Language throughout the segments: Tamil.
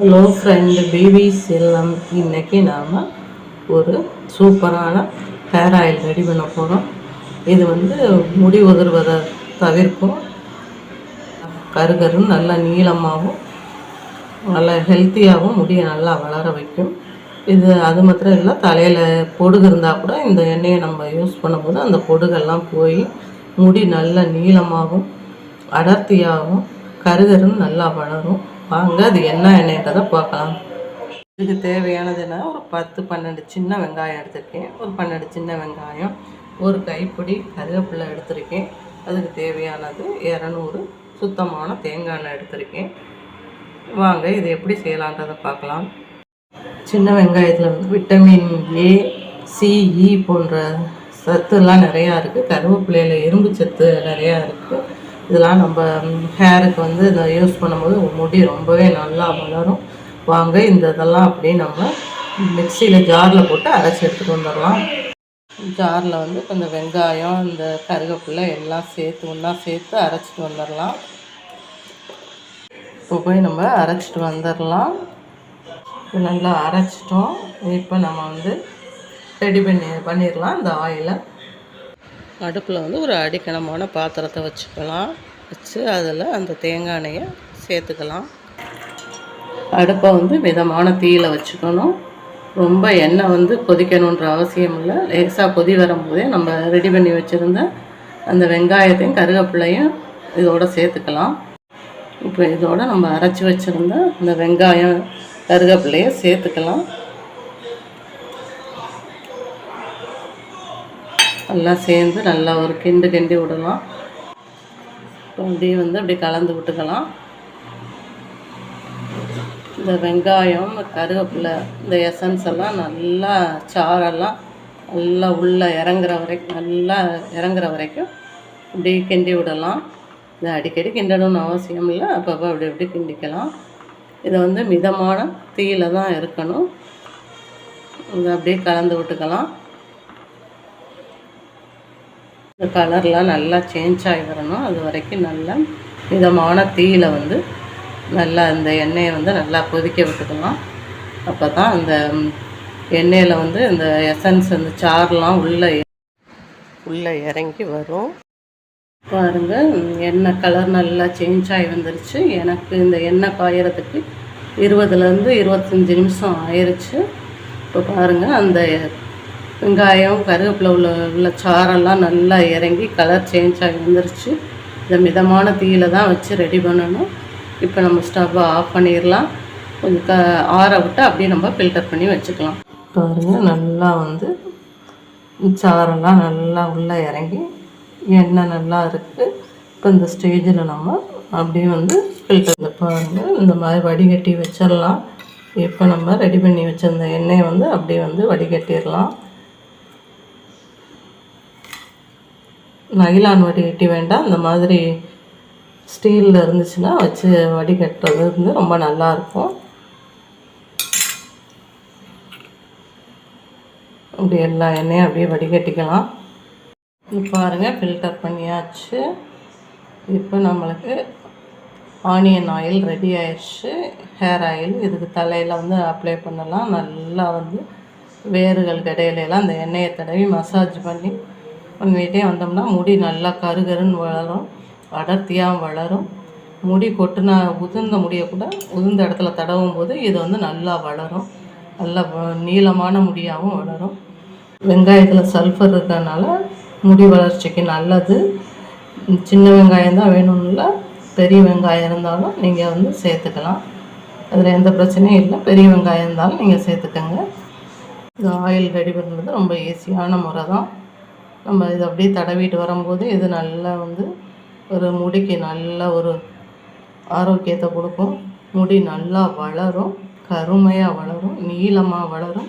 ஹலோ ஃப்ரெண்டு பேபி செல்லம் இன்னைக்கு நாம் ஒரு சூப்பரான ஹேர் ஆயில் ரெடி பண்ண போகிறோம் இது வந்து முடி உதிர்வதை தவிர்க்கும். கருகருன்னு நல்லா நீளமாகவும் நல்லா ஹெல்த்தியாகவும் முடியை நல்லா வளர வைக்கும். இது அது மாத்திரம் இல்லை தலையில் பொடுகு இருந்தால் கூட இந்த எண்ணெயை நம்ம யூஸ் பண்ணும்போது அந்த பொடுகெல்லாம் போய் முடி நல்ல நீளமாகவும் அடர்த்தியாகவும் கருகருன்னு நல்லா வளரும். வாங்க அது என்ன எண்ணெய்ன்றதை பார்க்கலாம். இதுக்கு தேவையானதுன்னா ஒரு பத்து பன்னெண்டு சின்ன வெங்காயம் எடுத்திருக்கேன். ஒரு பன்னெண்டு சின்ன வெங்காயம் ஒரு கைப்பிடி கருவேப்பிலை எடுத்திருக்கேன். அதுக்கு தேவையானது இரநூறு சுத்தமான தேங்காய் எண்ணெய் எடுத்திருக்கேன். வாங்க இது எப்படி செய்யலான்றதை பார்க்கலாம். சின்ன வெங்காயத்தில் வந்து விட்டமின் ஏ சிஇ போன்ற சத்துலாம் நிறையா இருக்குது கருவேப்பிலையில் இரும்பு சத்து நிறையா இருக்குது இதெல்லாம் நம்ம ஹேருக்கு வந்து இதை யூஸ் பண்ணும்போது முடி ரொம்பவே நல்லா வளரும். வாங்க இந்த இதெல்லாம் அப்படியே நம்ம மிக்சியில் ஜாரில் போட்டு அரைச்சி எடுத்துகிட்டு வந்துடலாம். ஜாரில் வந்து கொஞ்சம் வெங்காயம் இந்த கருவேப்பிலை எல்லாம் சேர்த்து ஒன்றா சேர்த்து அரைச்சிட்டு வந்துடலாம். இப்போ போய் நம்ம அரைச்சிட்டு வந்துடலாம். நல்லா அரைச்சிட்டோம். இப்போ நம்ம வந்து ரெடி பண்ணி பண்ணிடலாம். இந்த ஆயிலை அடுப்பில் வந்து ஒரு அடிக்கணமான பாத்திரத்தை வச்சுக்கலாம். வச்சு அதில் அந்த தேங்காய் எண்ணெயை சேர்த்துக்கலாம். அடுப்பை வந்து மிதமான தீயில் வச்சுக்கணும். ரொம்ப எண்ணெய் வந்து கொதிக்கணுன்ற அவசியம் இல்லை. லேசாக கொதி வரும்போதே நம்ம ரெடி பண்ணி வச்சுருந்த அந்த வெங்காயத்தையும் கருவேப்பிலையும் இதோட சேர்த்துக்கலாம். இப்போ இதோட நம்ம அரைச்சி வச்சுருந்த இந்த வெங்காயம் கருவேப்பிலையை சேர்த்துக்கலாம். நல்லா சேர்ந்து நல்லா ஒரு கிண்டு கிண்டி விடலாம். அப்படியே வந்து அப்படியே கலந்து விட்டுக்கலாம். இந்த வெங்காயம் கருவேப்பிலை இந்த எசன்ஸ் எல்லாம் நல்லா சாரெல்லாம் நல்லா உள்ளே இறங்குற வரைக்கும் நல்லா இறங்குற வரைக்கும் அப்படியே கிண்டி விடலாம். இதை அடிக்கடி கிண்டணும்னு அவசியம் இல்லை. அப்பப்போ அப்படி அப்படி கிண்டிக்கலாம். இதை வந்து மிதமான தீயில தான் இருக்கணும். இதை அப்படியே கலந்து விட்டுக்கலாம் இந்த கலர்லாம் நல்லா சேஞ்ச் ஆகி வரணும். அது வரைக்கும் நல்லா மிதமான தீயில் வந்து நல்லா இந்த எண்ணெயை வந்து நல்லா கொதிக்க விட்டுக்கலாம். அப்போ தான் அந்த எண்ணெயில் வந்து இந்த எசன்ஸ் அந்த சார்லாம் உள்ளே உள்ளே இறங்கி வரும். பாருங்கள் எண்ணெய் கலர் நல்லா சேஞ்ச் ஆகி வந்துருச்சு. எனக்கு இந்த எண்ணெய் காயறதுக்கு இருபதுலேருந்து இருபத்தஞ்சி நிமிஷம் ஆயிருச்சு. இப்போ பாருங்கள் அந்த வெங்காயம் கருவேப்பிலை உள்ள உள்ள சாரெல்லாம் நல்லா இறங்கி கலர் சேஞ்ச் ஆகி வந்துருச்சு. இதை மிதமான தீயில தான் வச்சு ரெடி பண்ணணும். இப்போ நம்ம ஸ்டவ்வை ஆஃப் பண்ணிடலாம். கொஞ்சம் க ஆற விட்டு அப்படியே நம்ம ஃபில்டர் பண்ணி வச்சுக்கலாம். பாருங்கள் நல்லா வந்து சாரெல்லாம் நல்லா உள்ளே இறங்கி எண்ணெய் நல்லா இருக்குது இப்போ இந்த ஸ்டேஜில் நம்ம அப்படியே வந்து ஃபில்டர் பாருங்கள் இந்த மாதிரி வடிகட்டி வச்சிடலாம். இப்போ நம்ம ரெடி பண்ணி வச்சிருந்த எண்ணெயை வந்து அப்படியே வந்து வடிகட்டிடலாம். நைலான் வடிகட்டி வேண்டாம். இந்த மாதிரி ஸ்டீலில் இருந்துச்சுன்னா வச்சு வடிகட்டுறது வந்து ரொம்ப நல்லாயிருக்கும் அப்படி எல்லா எண்ணெயும் அப்படியே வடிகட்டிக்கலாம். இப்போ பாருங்கள் ஃபில்டர் பண்ணியாச்சு. இப்போ நம்மளுக்கு ஆனியன் ஆயில் ரெடி ஆயிடுச்சு. ஹேர் ஆயில் இதுக்கு தலையில் வந்து அப்ளை பண்ணலாம். நல்லா வந்து வேர்கள் கடையிலலாம் அந்த எண்ணெயை தடவி மசாஜ் பண்ணி பண்ணிகிட்டே வந்தோம்னா முடி நல்லா கருகருன்னு வளரும் அடர்த்தியாக வளரும். முடி கொட்டுனா உதிர்ந்த முடியை கூட உதிர்ந்த இடத்துல தடவும் போது இது வந்து நல்லா வளரும். நல்லா நீளமான முடியாகவும் வளரும். வெங்காயத்தில் சல்ஃபர் இருக்கிறதுனால முடி வளர்ச்சிக்கு நல்லது. சின்ன வெங்காயம் தான் வேணும்ல பெரிய வெங்காயம் இருந்தாலும் நீங்கள் வந்து சேர்த்துக்கலாம். அதில் எந்த பிரச்சனையும் இல்லை. பெரிய வெங்காயம் இருந்தாலும் நீங்கள் சேர்த்துக்கோங்க. இது ஆயில் ரெடி பண்ணுறது ரொம்ப ஈஸியான முறை தான். நம்ம இதை அப்படியே தடவிட்டு வரும்போது இது நல்லா வந்து ஒரு முடிக்கு நல்ல ஒரு ஆரோக்கியத்தை கொடுக்கும். முடி நல்லா வளரும் கருமையாக வளரும் நீளமாக வளரும்.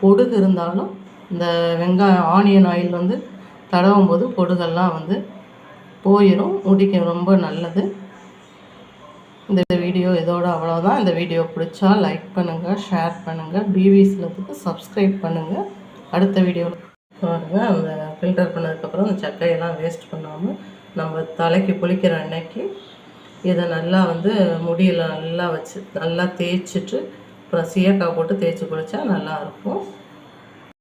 பொடுகு இருந்தாலும் இந்த வெங்காயம் ஆனியன் ஆயில் வந்து தடவும் போது பொடுகெல்லாம் வந்து போயிடும் முடிக்கு ரொம்ப நல்லது. இந்த வீடியோ இதோட அவ்வளோதான் இந்த வீடியோ பிடிச்சா லைக் பண்ணுங்கள் ஷேர் பண்ணுங்கள் பிவி சிலத்துக்கு சப்ஸ்கிரைப் பண்ணுங்கள் அடுத்த வீடியோவில் பாருங்கள் அந்த ஃபில்டர் பண்ணதுக்கப்புறம் அந்த சக்கையெல்லாம் வேஸ்ட் பண்ணாமல் நம்ம தலைக்கு குளிக்கிற அன்னைக்கு இதை நல்லா வந்து முடியில் நல்லா வச்சு நல்லா தேய்ச்சிட்டு அப்புறம் சீயக்காய் போட்டு தேய்ச்சி குளித்தா நல்லாயிருக்கும்